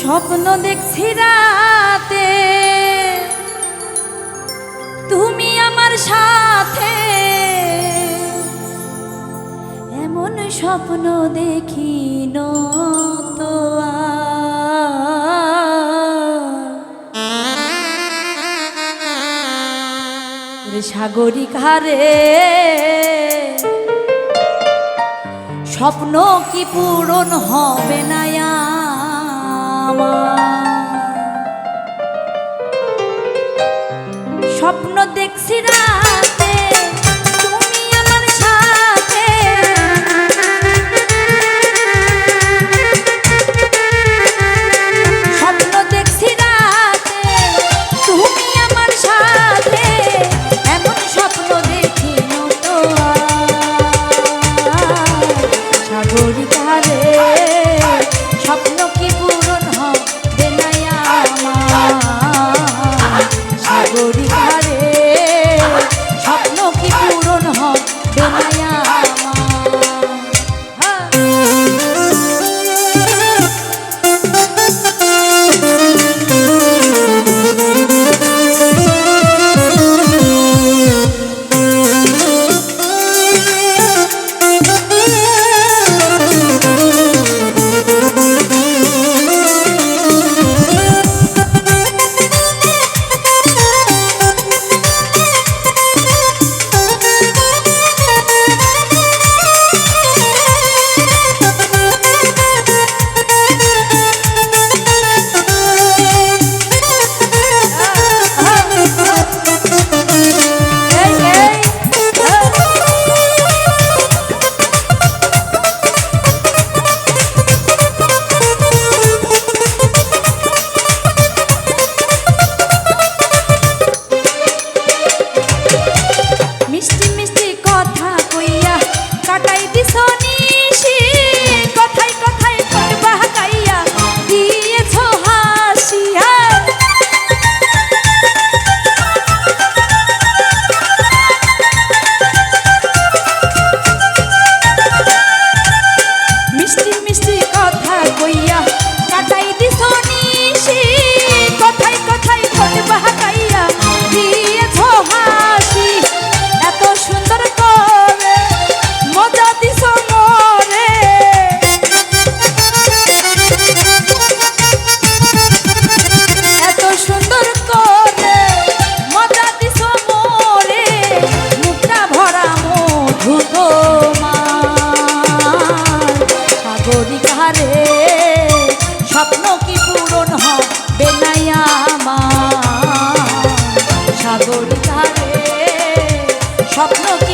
স্বপ্ন দেখছি রাতে। তুমি আমার সাথে। এমন স্বপ্ন দেখি তো সাগরিক হারে। স্বপ্ন কি পূরণ হবে না আমার। স্বপ্ন দেখছি না। স্বপ্ন